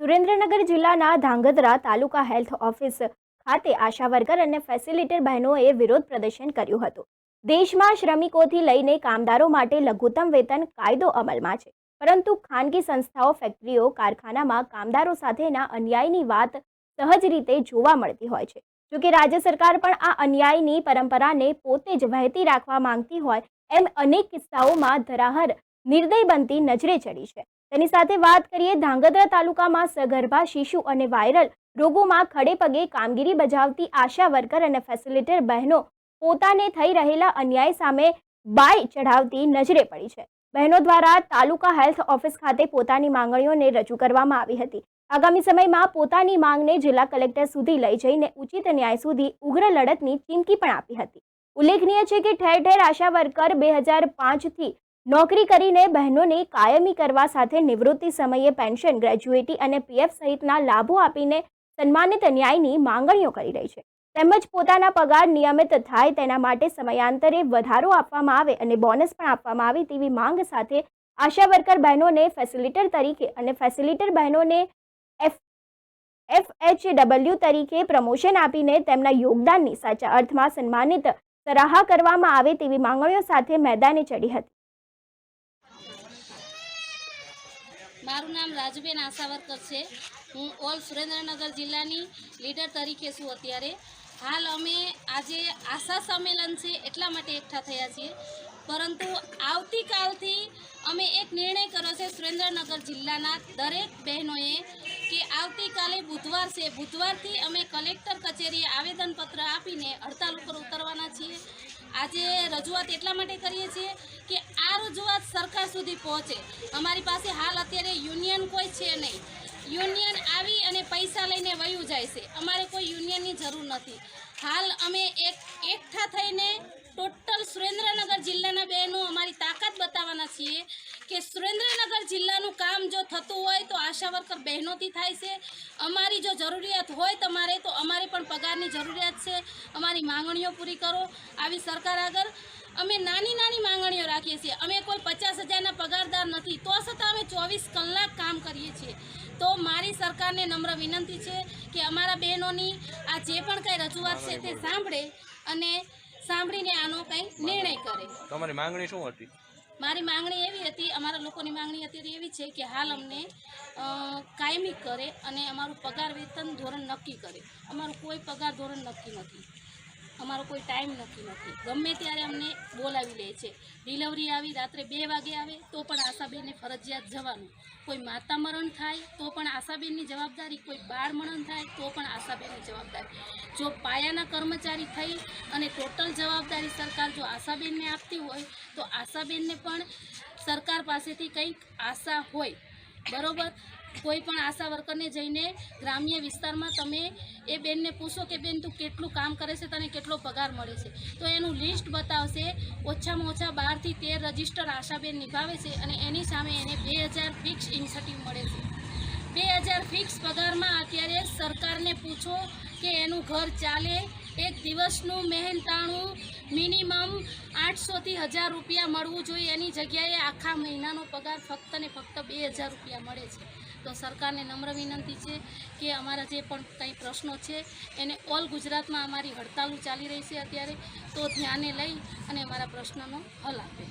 સુરેન્દ્રનગર જિલ્લાના ધાંગધ્રા તાલુકા health office ખાતે આશા worker અને ફેસિલિટર બહેનોએ વિરોધ પ્રદર્શન કર્યું હતું. દેશમાં શ્રમિકોથી લઈને કામદારો માટે લઘુત્તમ વેતન કાયદો અમલમાં છે. પરંતુ ખાનગી સંસ્થાઓ, ફેક્ટરીઓ, કારખાનામાં કામદારો સાથેના અન્યાયની વાત સહજ રીતે જોવા મળતી હોય છે. જોકે રાજ્ય સરકાર પણ આ અન્યાયની પરંપરાને પોતે જ વહેતી રાખવા માંગતી હોય એમ અનેક કિસ્સાઓમાં ધરાહર નિર્દય બનતી નજરે ચડી છે. તેની સાથે વાત કરીએ, ધાંગધ્રા તાલુકામાં સગર્ભા શિશુ અને વાયરલ રોગોમાં ખડે પગે કામગીરી બજાવતી આશા વર્કર અને ફેસિલિટર બહેનો પોતાને થઈ રહેલા અન્યાય સામે બાય ચઢાવતી નજરે પડી છે. બહેનો દ્વારા તાલુકા હેલ્થ ઓફિસ ખાતે પોતાની માંગણીઓને રજૂ કરવામાં આવી હતી. આગામી સમયમાં પોતાની માંગને જિલ્લા કલેક્ટર સુધી લઈ જઈને ઉચિત ન્યાય સુધી ઉગ્ર લડતની ચીમકી પણ આપી હતી. ઉલ્લેખનીય છે કે ઠેર ઠેર આશા વર્કર બે હજાર પાંચથી નોકરી કરીને બહેનોને કાયમી કરવા સાથે નિવૃત્તિ સમયે પેન્શન, ગ્રેજ્યુએટી અને પીએફ સહિતના લાભો આપીને સન્માનિત ન્યાયની માંગણીઓ કરી રહી છે. તેમજ પોતાના પગાર નિયમિત થાય તેના માટે સમયાંતરે વધારો આપવામાં આવે અને બોનસ પણ આપવામાં આવે તેવી માંગ સાથે આશા વર્કર બહેનોને ફેસિલિટર તરીકે અને ફેસિલિટર બહેનોને એફ એફ ડબલ્યુ તરીકે પ્રમોશન આપીને તેમના યોગદાનની સાચા અર્થમાં સન્માનિત સરાહા કરવામાં આવે તેવી માંગણીઓ સાથે મેદાને ચડી હતી. મારું નામ રાજુબેન આશાવર્કર છે. હું ઓલ સુરેન્દ્રનગર જિલ્લાની લીડર તરીકે છું અત્યારે. હાલ અમે આજે આશા સંમેલન છે એટલા માટે એકઠા થયા છીએ. પરંતુ આવતીકાલથી અમે એક નિર્ણય કર્યો છે સુરેન્દ્રનગર જિલ્લાના દરેક બહેનોએ કે આવતીકાલે બુધવાર છે. બુધવારથી અમે કલેક્ટર કચેરીએ આવેદનપત્ર આપીને હડતાલ ઉપર ઉતરવાના છીએ. આજે રજૂઆત એટલા માટે કરીએ છીએ કે આ રજૂઆત સરકાર સુધી પહોંચે. અમારી પાસે હાલ અત્યારે યુનિયન કોઈ છે નહીં. યુનિયન આવી અને પૈસા લઈને વયું જાય છે. અમારે કોઈ યુનિયનની જરૂર નથી. હાલ અમે એક એકઠા થઈને ટોટલ સુરેન્દ્રનગર જિલ્લાના બહેનો અમારી તાકાત બતાવવાના છીએ કે સુરેન્દ્રનગર જિલ્લાનું કામ જો થતું હોય તો આશા વર્કર બહેનોથી થાય છે. અમારી જો જરૂરિયાત હોય તમારે તો અમારે પણ પગારની જરૂરિયાત છે. અમારી માંગણીઓ પૂરી કરો. આવી સરકાર આગળ અમે નાની નાની માંગણીઓ રાખીએ છીએ. અમે કોઈ પચાસ હજારના પગારદાર નથી. તો છતાં અમે ચોવીસ કલાક કામ કરીએ છીએ. તો મારી સરકારને નમ્ર વિનંતી છે કે અમારા બહેનોની આ જે પણ કંઈ રજૂઆત છે તે સાંભળે અને સાંભળીને આનો કંઈ નિર્ણય કરે. તમારી માંગણી શું હતી? મારી માંગણી એવી હતી અમારા લોકોની માંગણી અત્યારે એવી છે કે હાલ અમને કાયમી કરે અને અમારું પગાર વેતન ધોરણ નક્કી કરે. અમારું કોઈ પગાર ધોરણ નક્કી નથી. અમારો કોઈ ટાઈમ નક્કી નથી. ગમે ત્યારે અમને બોલાવી લે છે. ડિલિવરી આવી, રાત્રે બે વાગે આવે, તો પણ આશાબેનને ફરજિયાત જવાનું. કોઈ માતા મરણ થાય, તો પણ આશાબેનની જવાબદારી. કોઈ બાળ મરણ થાય, તો પણ આશાબેનની જવાબદારી. જો પાયાના કર્મચારી થઈ અને ટોટલ જવાબદારી સરકાર જો આશાબેનને આપતી હોય, તો આશાબેનને પણ સરકાર પાસેથી કંઈક આશા હોય. બરોબર? કોઈ પણ આશા વર્કરને જઈને ગ્રામ્ય વિસ્તારમાં તમે એ બેનને પૂછો કે, બેન, તું કેટલું કામ કરે છે? તને કેટલો પગાર મળે છે? તો એનું લિસ્ટ બતાવશે. ઓછામાં ઓછા બારથી તેર રજિસ્ટર આશાબેન નિભાવે છે અને એની સામે એને બે હજાર ફિક્સ ઇન્સેન્ટિવ મળે છે. બે હજાર ફિક્સ પગારમાં અત્યારે સરકારને પૂછો કે એનું ઘર ચાલે એક દિવસનું મહેનતાણું મિનિમમ આઠસોથી હજાર રૂપિયા મળવું જોઈએ. એની જગ્યાએ આખા મહિનાનો પગાર ફક્ત ને ફક્ત બે હજાર રૂપિયા મળે છે. તો સરકારને નમ્ર વિનંતી છે કે અમારા જે પણ કંઈ પ્રશ્નો છે, એને ઓલ ગુજરાતમાં અમારી હડતાલો ચાલી રહી છે અત્યારે. તો ધ્યાને લઈ અને અમારા પ્રશ્નનો હલ આપે.